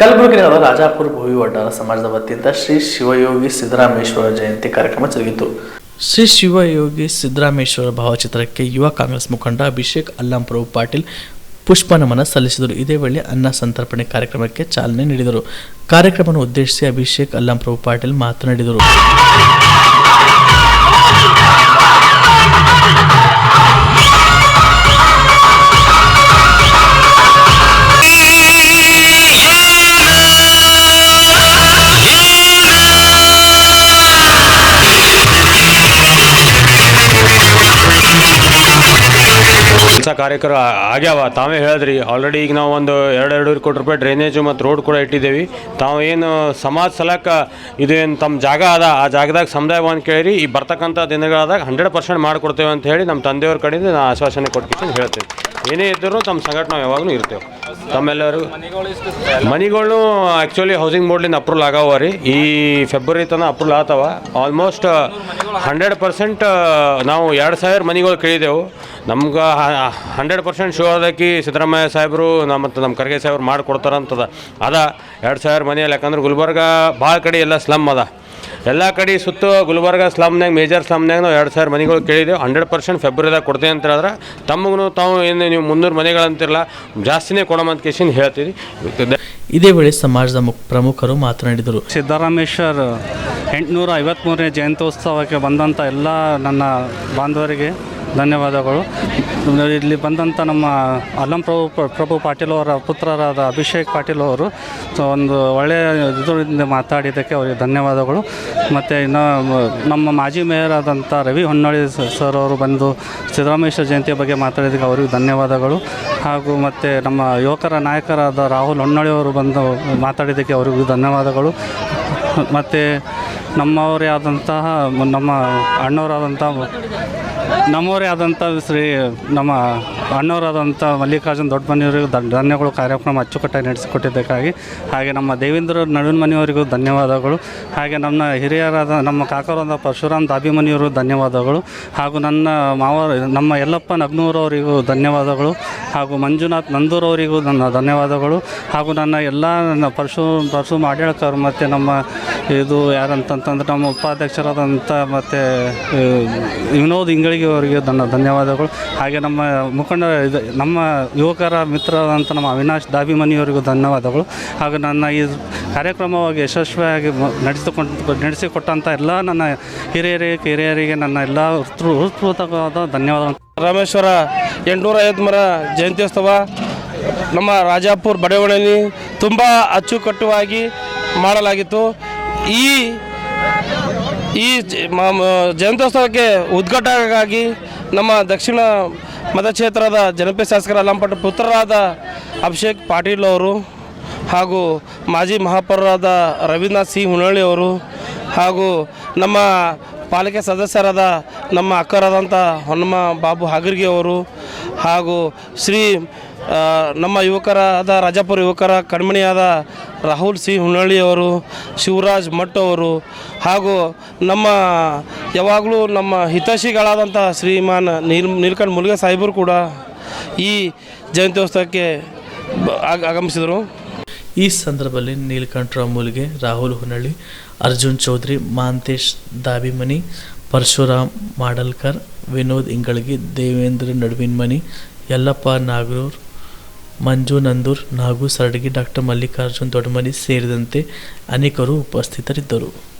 ಕಲಬುರಗಿ ರಾಜಾಪುರ ಭೂವಿ ವಡ್ಡಾರ ಸಮಾಜದ ವತಿಯಿಂದ ಶ್ರೀ ಶಿವಯೋಗಿ ಸಿದ್ದರಾಮೇಶ್ವರ ಜಯಂತಿ ಕಾರ್ಯಕ್ರಮ ಜರುಗಿತು. ಶ್ರೀ ಶಿವಯೋಗಿ ಸಿದ್ದರಾಮೇಶ್ವರ ಭಾವಚಿತ್ರಕ್ಕೆ ಯುವ ಕಾಂಗ್ರೆಸ್ ಮುಖಂಡ ಅಭಿಷೇಕ್ ಅಲ್ಲಾಂಪ್ರಭು ಪಾಟೀಲ್ ಪುಷ್ಪ ನಮನ ಸಲ್ಲಿಸಿದರು. ಇದೇ ವೇಳೆ ಅನ್ನ ಸಂತರ್ಪಣೆ ಕಾರ್ಯಕ್ರಮಕ್ಕೆ ಚಾಲನೆ ನೀಡಿದರು. ಕಾರ್ಯಕ್ರಮವನ್ನು ಉದ್ದೇಶಿಸಿ ಅಭಿಷೇಕ್ ಅಲ್ಲಾಂಪ್ರಭು ಪಾಟೀಲ್ ಮಾತನಾಡಿದರು. ಕೆಲಸ ಕಾರ್ಯಕ್ರಮ ಆಗ್ಯಾವ. ತಾವೇ ಹೇಳಿದ್ರಿ ಆಲ್ರೆಡಿ ಈಗ ನಾವು ಒಂದು ಎರಡು ಎರಡೂವರೆ ಕೋಟಿ ರೂಪಾಯಿ ಡ್ರೈನೇಜು ಮತ್ತು ರೋಡ್ ಕೂಡ ಇಟ್ಟಿದ್ದೇವೆ. ತಾವು ಏನು ಸಮಾಜ ಸಲಕ ಇದೇನು ತಮ್ಮ ಜಾಗ ಅದ, ಆ ಜಾಗದಾಗ ಸಮುದಾಯ ಒಂದು ಕೇಳಿರಿ, ಈ ಬರ್ತಕ್ಕಂಥ ದಿನಗಳಾದಾಗ ಹಂಡ್ರೆಡ್ ಪರ್ಸೆಂಟ್ ಮಾಡಿಕೊಡ್ತೇವೆ ಅಂತ ಹೇಳಿ ನಮ್ಮ ತಂದೆಯವ್ರ ಕಡೆಯಿಂದ ನಾನು ಆಶ್ವಾಸನೆ ಕೊಟ್ಟು ಹೇಳ್ತೇವೆ ಏನೇ ಇದ್ದರೂ ತಮ್ಮ ಸಂಘಟನೆ ಯಾವಾಗಲೂ ಇರ್ತೇವೆ. ತಮ್ಮೆಲ್ಲರೂ ಮನಿಗಳು ಆ್ಯಕ್ಚುಲಿ ಹೌಸಿಂಗ್ ಬೋರ್ಡ್ಲಿಂದ ಅಪ್ರೂವಲ್ ಆಗವ ರೀ. ಈ ಫೆಬ್ರವರಿ ತನಕ ಅಪ್ರೂವಲ್ ಆತವ. ಆಲ್ಮೋಸ್ಟ್ ಹಂಡ್ರೆಡ್ ಪರ್ಸೆಂಟ್ ನಾವು ಎರಡು ಸಾವಿರ ಮನಿಗಳು ಕೇಳಿದೆವು. ನಮ್ಗೆ ಹಂಡ್ರೆಡ್ ಪರ್ಸೆಂಟ್ ಶೋ ಅದಕ್ಕೆ ಸಿದ್ದರಾಮಯ್ಯ ಸಾಹೇಬರು ನಮ್ಮ ಮತ್ತು ನಮ್ಮ ಖರ್ಗೆ ಸಾಹೇಬ್ರು ಮಾಡಿಕೊಡ್ತಾರಂತದ. ಅದ, ಎರಡು ಸಾವಿರ ಮನೆಯಲ್ಲಿ ಯಾಕಂದ್ರೆ ಗುಲ್ಬರ್ಗ ಭಾಳ ಕಡೆ ಎಲ್ಲ ಸ್ಲಮ್ ಅದ. ಎಲ್ಲ ಕಡೆ ಸುತ್ತು ಗುಲ್ಬರ್ಗ ಸ್ಲಮ್ನಾಗ ಮೇಜರ್ ಸ್ಲಮ್ನಾಗ ನಾವು ಎರಡು ಸಾವಿರ ಮನೆಗಳು ಕೇಳಿದೆವು. ಹಂಡ್ರೆಡ್ ಪರ್ಸೆಂಟ್ ಫೆಬ್ರವರಿದಾಗ ಕೊಡ್ತೇವೆ ಅಂತ ಹೇಳಿದ್ರೆ ತಮಗೂ ತಾವು ಏನು ನೀವು ಮುನ್ನೂರು ಮನೆಗಳಂತಿರಲ್ಲ ಜಾಸ್ತಿನೇ ಕೊಡೋಮಂತ ಕೇಸಿನ ಹೇಳ್ತೀವಿ ಇದೇ ವೇಳೆ ಸಮಾಜದ ಮುಖ ಪ್ರಮುಖರು ಮಾತನಾಡಿದರು. ಸಿದ್ದರಾಮೇಶ್ವರ್ ಎಂಟುನೂರ ಐವತ್ತ್ಮೂರನೇ ಜಯಂತ್ಯೋತ್ಸವಕ್ಕೆ ಬಂದಂಥ ಎಲ್ಲ ನನ್ನ ಬಾಂಧವರಿಗೆ ಧನ್ಯವಾದಗಳು. ಇಲ್ಲಿ ಬಂದಂಥ ನಮ್ಮ ಅಲ್ಲಂ ಪ್ರಭು ಪ್ರಭು ಪಾಟೀಲ್ ಅವರ ಪುತ್ರರಾದ ಅಭಿಷೇಕ್ ಪಾಟೀಲ್ ಅವರು ಒಂದು ಒಳ್ಳೆಯ ಇದರಿಂದ ಮಾತಾಡಿದ್ದಕ್ಕೆ ಅವರಿಗೆ ಧನ್ಯವಾದಗಳು. ಮತ್ತು ಇನ್ನು, ನಮ್ಮ ಮಾಜಿ ಮೇಯರ್ ಆದಂಥ ರವಿ ಹೊನ್ನಳ್ಳಿ ಸರ್ ಅವರು ಬಂದು ಸಿದ್ದರಾಮೇಶ್ವರ ಜಯಂತಿಯ ಬಗ್ಗೆ ಮಾತಾಡಿದ್ದಕ್ಕೆ ಅವರಿಗೆ ಧನ್ಯವಾದಗಳು. ಹಾಗೂ ಮತ್ತು ನಮ್ಮ ಯುವಕರ ನಾಯಕರಾದ ರಾಹುಲ್ ಹೊನ್ನಳ್ಳಿ ಅವರು ಬಂದು ಮಾತಾಡಿದ್ದಕ್ಕೆ ಅವರಿಗೂ ಧನ್ಯವಾದಗಳು. ಮತ್ತು ನಮ್ಮವರೇ ಆದಂತಹ, ನಮ್ಮ ಅಣ್ಣವರಾದಂಥ ನಮ್ಮವರೇ ಆದಂಥ ಶ್ರೀ ನಮ್ಮ ಅಣ್ಣವರಾದಂಥ ಮಲ್ಲಿಕಾರ್ಜುನ್ ದೊಡ್ಡಮನೆಯವರಿಗೂ ಧನ್ಯಗಳು. ಕಾರ್ಯಕ್ರಮ ಅಚ್ಚುಕಟ್ಟಾಗಿ ನಡೆಸಿಕೊಟ್ಟಿದ್ದಕ್ಕಾಗಿ. ಹಾಗೆ ನಮ್ಮ ದೇವೇಂದ್ರ ನಡುವಿನ ಮನೆಯವರಿಗೂ ಧನ್ಯವಾದಗಳು. ಹಾಗೆ ನನ್ನ ಹಿರಿಯರಾದ ನಮ್ಮ ಕಾಕರಾದ ಪರಶುರಾಮ್ ದಾಬಿಮನಿಯವರು ಧನ್ಯವಾದಗಳು. ಹಾಗೂ ನನ್ನ ಮಾವ ನಮ್ಮ ಯಲ್ಲಪ್ಪ ನಗ್ನೂರವರಿಗೂ ಧನ್ಯವಾದಗಳು. ಹಾಗೂ ಮಂಜುನಾಥ್ ನಂದೂರವರಿಗೂ ನನ್ನ ಧನ್ಯವಾದಗಳು. ಹಾಗೂ ನನ್ನ ಎಲ್ಲ ನನ್ನ ಪರಶು ಪರಶು ಮಾಡ್ಯಾಳ್ಕರ್ ಮತ್ತು ನಮ್ಮ ಇದು ಯಾರಂತಂತಂದ್ರೆ ನಮ್ಮ ಉಪಾಧ್ಯಕ್ಷರಾದಂಥ ಮತ್ತು ವಿನೋದ್ ಇಂಗಳಿಗೆ ಅವರಿಗೆ ನನ್ನ ಧನ್ಯವಾದಗಳು. ಹಾಗೆ ನಮ್ಮ ಮುಖಂಡ, ಇದು ನಮ್ಮ ಯುವಕರ ಮಿತ್ರರಾದಂಥ ನಮ್ಮ ಅವಿನಾಶ್ ದಾಭಿಮನಿಯವರಿಗೂ ಧನ್ಯವಾದಗಳು. ಹಾಗೂ ನನ್ನ ಈ ಕಾರ್ಯಕ್ರಮವಾಗಿ ಯಶಸ್ವಿಯಾಗಿ ನಡೆಸಿಕೊಂಡು, ನಡೆಸಿಕೊಟ್ಟಂಥ ಎಲ್ಲ ನನ್ನ ಹಿರಿಯರಿಗೆ, ಕಿರಿಯರಿಗೆ ನನ್ನ ಎಲ್ಲ ಹೃತ್ಪೂ- ಹೃತ್ಪೂರ್ವಕವಾದ ಧನ್ಯವಾದಗಳು. ರಾಮೇಶ್ವರ ಎಂಟುನೂರ ಮರ ಜಯಂತ್ಯೋತ್ಸವ ನಮ್ಮ ರಾಜಾಪುರ ಬಡಾವಣೆಯಲ್ಲಿ ತುಂಬ ಅಚ್ಚುಕಟ್ಟುವಾಗಿ ಮಾಡಲಾಗಿತ್ತು. ಈ ಈ ಜಯಂತ್ಯೋತ್ಸವಕ್ಕೆ ಉದ್ಘಾಟನೆಗಾಗಿ ನಮ್ಮ ದಕ್ಷಿಣ ಮತಕ್ಷೇತ್ರದ ಜನಪ್ರಿಯ ಶಾಸಕರ ಅಲ್ಲಂಪಟ್ಟ ಪುತ್ರರಾದ ಅಭಿಷೇಕ್ ಪಾಟೀಲ್ ಅವರು ಹಾಗೂ ಮಾಜಿ ಮಹಾಪೌರರಾದ ರವೀಂದ್ರನಾಥ್ ಸಿ ಹುನಳ್ಳಿ ಅವರು ಹಾಗೂ ನಮ್ಮ ಪಾಲಿಕೆ ಸದಸ್ಯರಾದ ನಮ್ಮ ಅಕ್ಕರಾದಂಥ ಹೊನ್ನಮ್ಮ ಬಾಬು ಹಾಗರ್ಗಿ ಅವರು ಹಾಗೂ ಶ್ರೀ ನಮ್ಮ ಯುವಕರಾದ ರಾಜಾಪುರ ಯುವಕರ ಕಣ್ಮಣಿಯಾದ ರಾಹುಲ್ ಸಿ ಹುನಳ್ಳಿಯವರು ಶಿವರಾಜ್ ಮಟ್ ಅವರು ಹಾಗೂ ನಮ್ಮ ಯಾವಾಗಲೂ ನಮ್ಮ ಹಿತೈಷಿಗಳಾದಂಥ ಶ್ರೀಮಾನ್ ನೀಲ್, ನೀಲ್ಕಂಠ ಮುಲ್ಗೆ ಸಾಹೇಬರು ಕೂಡ ಈ ಜಯಂತ್ಯೋತ್ಸವಕ್ಕೆ ಆಗಮಿಸಿದರು. ಈ ಸಂದರ್ಭದಲ್ಲಿ ನೀಲಕಂಠರಾವ್ ಮುಲ್ಗೆ ರಾಹುಲ್ ಹೊನ್ನಳ್ಳಿ ಅರ್ಜುನ್ ಚೌಧರಿ, ಮಾಂತೇಶ್ ದಾಬಿಮನಿ ಪರಶುರಾಮ್ ಮಾಡಲ್ಕರ್, ವಿನೋದ್ ಇಂಗಳಗಿ, ದೇವೇಂದ್ರ ನಡುವಿನ್ಮನಿ, ಯಲ್ಲಪ್ಪ ನಾಗೂರ್ ಮಂಜು ನಂದೂರ್, ನಾಗು ಸರಡಗಿ, ಡಾಕ್ಟರ್ ಮಲ್ಲಿಕಾರ್ಜುನ್ ದೊಡ್ಡಮನಿ ಸೇರಿದಂತೆ ಅನೇಕರು ಉಪಸ್ಥಿತರಿದ್ದರು.